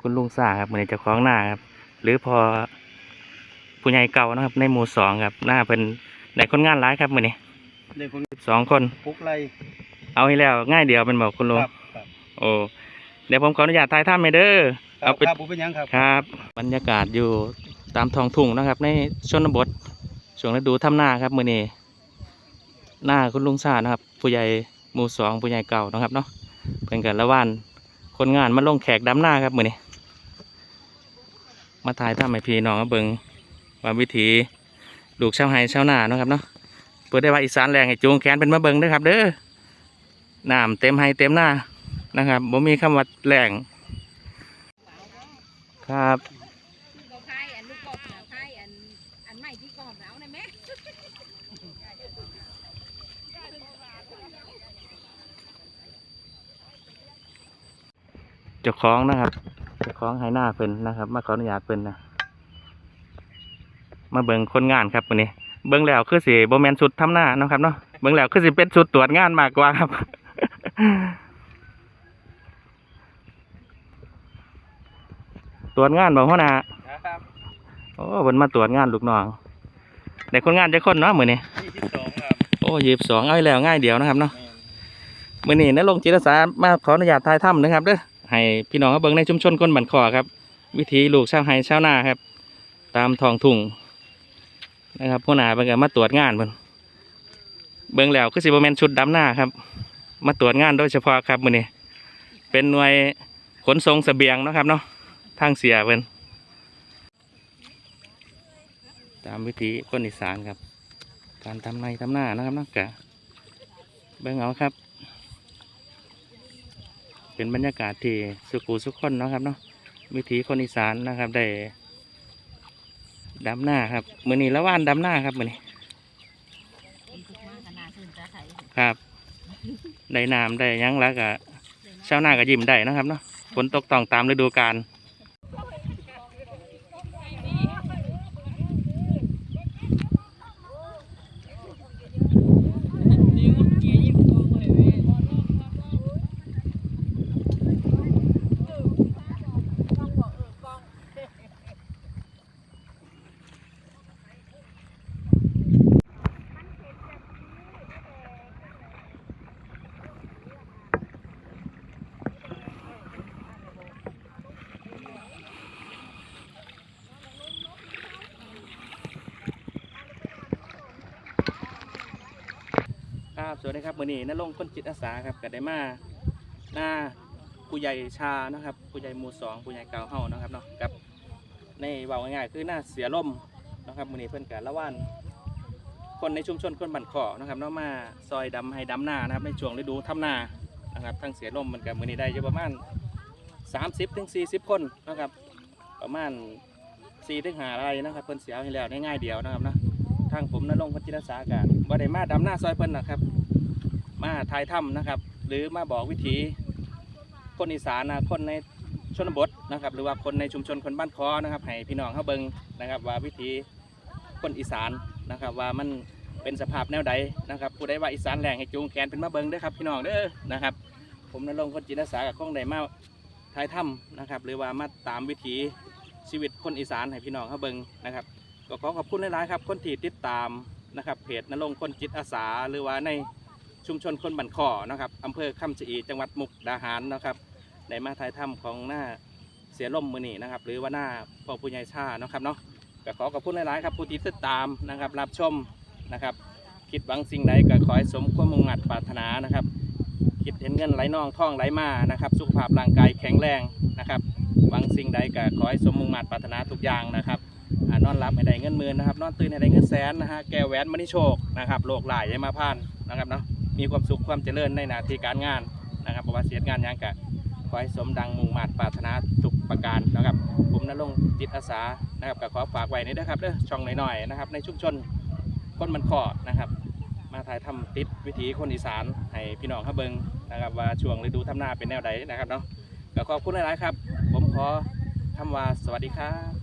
คุณลุงซ่าครับมือนี้เจ้าของหน้าครับ หรือพอผู้ใหญ่เก่านะครับ ในหมู่สองครับหน้าเป็นได้คนงานหลายครับมือนี้เลยคนสิบสองคนปุกไรเอาให้แล้วง่ายเดียวเป็นบอกคุณลุงครับครับโอ้เดี๋ยวผมขออนุญาตถ่ายทำไปเด้อครัเอาบไปครับผมเป็นหยังครับครับ บรรยากาศอยู่ตามท้องทุ่งนะครับ ในชนบทช่วงฤดูทำนาครับมือนี้หน้าคุณลุงซ่านะครับ ผู้ใหญ่หมู่สองผู้ใหญ่เก่านะครับเนาะเพิ่นกันละว่านคนงานมาลงแขกดำหน้าครับมือนี้ มาถ่ายทำให้พี่น้องมาเบิงว่าวิถีลูกชาวไร่ชาวนาเนาะครับเนาะเปิดได้ว่าอีสานแรงให้จูงแขนเป็นมาเบิงด้อครับ เด้อน้ำเต็มไร่เต็มหน้านะครับบ่มีคำว่าแรงครับก็คายอันลูกกบคายอันอันใหม่ที่กอบแล้วนะแม่เจ้าของนะครับ ของไฮหน้าเพิ่นนะครับ มาขออนุญาตเพิ่นนะมาเบิ่งคนงานครับวันนี้ เบิ่งแล้วคือสิบ่แม่นสุดทำหน้าเนาะครับเนาะเบิ่งแล้วคือสิเป็นสุดตรวจงานมากกว่าครับตรวจงานบ่หัวหน้าครับโอ้เพิ่นมาตรวจงานลูกน้องได้คนงานจักคนเนาะมื้อนี้ยี่สิบสองครับโอ้ยีบสองเอาให้แล้วง่ายเดียวนะครับเนาะแม่นมื่อนี้นรงค์จิตอาสามาขออนุญาตถ่ายถ้ำนะครับเด้อ ให้พี่น้องเขาเบิ่งในชุมชนคนบันคอครับ วิถีลูกชาวไฮชาวนาครับ ตามทองทุ่งนะครับผู้นาเพิ่นก็มาตรวจงานเพิ่นเบิ่งแล้วคือสิบแมนชุดดำหน้าครับ มาตรวจงานโดยเฉพาะครับมือนี้เป็นหน่วยขนส่งเสบียงนะครับเนาะทางเสียเพิ่นตามวิถีคนอีสานครับ การทำในทำหน้านะครับนาะกะเบิ่งเอาครับ เป็นบรรยากาศที่สุขุสุขคนเนาะครับเนาะวิถีคนอีสานนะครับ ได้ดำหน้าครับมือนี้ละว่านดำหน้าครับมือนี้เป็นทุกมากขนาดตื่นตาใสครับได้น้ำได้ยังแล้วก็ชาวนาก็ยิ้มได้นะครับเนาะฝนตกต้องตามฤดูกาล สวัสดีครับมือนี้นรงค์คนจิตอาสาครับก็ได้มาหน้าผู้ใหญ่ชานะครับ ผู้ใหญ่หมู่สองผู้ใหญ่เก่าเฮานะครับเนาะกับในเว่าง่ายๆคือหน้าเสียล่มนะครับมือนี้เพิ่อนกับละว่านคนในชุมชนคนบันขอนะครับเนาะมาซอยดำให้ดำหน้านะครับในช่วงฤดูทำนานะครับทั้งเสียลมมันกับมือนี้ได้อยู่ประมาณ 30ถึงคนนะครับประมาณ4ถึง5ไร่นะครับเพิ่นเสียให้แล้วง่ายๆเดียวนะครับเนาะ ทางผมนรงค์พันจิตอาสากะบ่ได้มาดำหน้าซอยเพิ่นนะครับ มาถ่ายถ้ำนะครับ หรือมาบอกวิถีคนอีสานนะคนในชนบทนะครับ หรือว่าคนในชุมชนคนบ้านคอนะครับให้พี่น้องเขาเบิงนะครับ ว่าวิถีคนอีสานนะครับ ว่ามันเป็นสภาพแนวใดนะครับ ผู้ใดว่าอีสานแหล่งให้จูงแขนเป็นมาเบิงเด้อครับพี่น้องเด้อนะครับ ผมนรงค์คนจิตอาสากับข้องได้มาถ่ายถ้ำนะครับ หรือว่ามาตามวิถีชีวิตคนอีสานให้พี่น้องเขาเบิงนะครับ ก็ขอขอบคุณหลายๆครับคนที่ติดตามนะครับเพจนรงคนจิตอาสา หรือว่าในชุมชนคนบันคอนะครับอำเภอคำชะอีจังหวัดมุกดาหารนะครับในมาถ่ายถ้ำของหน้าเสียล่มมือนี่นะครับ หรือว่าหน้าพ่อผู้ใหญ่ชานะครับเนาะก็ขอขอบคุณหลายๆครับผู้ที่ติดตามนะครับรับชมนะครับ คิดหวังสิ่งใดก็ขอให้สมความมุ่งมั่นปรารถนานะครับ คิดเห็นเงินไหลน่องท่องไหลมานะครับสุขภาพร่างกายแข็งแรงนะครับหวังสิ่งใดก็ขอให้สมมุ่งมั่นปรารถนาทุกอย่างนะครับ นอนรับให้ได้เงินหมื่นนะครับ นอนตื่นให้ได้เงินแสนนะฮะแก้วแหวนมณีโชคนะครับโลกหลายอยามาพานนะครับเนาะมีความสุขความเจริญในหน้าที่การงานนะครับเพราะว่าเสียงานยังกะขอให้สมดังมุ่งมา่ปรารถนาทุกประการนะครับ ผมนรงจิตอาสานะครับก็ขอฝากไว้นี่นะครับเด้อช่องหน่อยๆนะครับ ในชุมชนคนมันขอนะครับ มาถ่ายทำติดวิถีคนอีสานให้พี่น้องเขาเบิงนะครับว่าช่วงฤดูทำนาเป็นแนวใดนะครับเนาะก็ขอบคุณหลายๆครับ ผมขอคำว่าสวัสดีครับ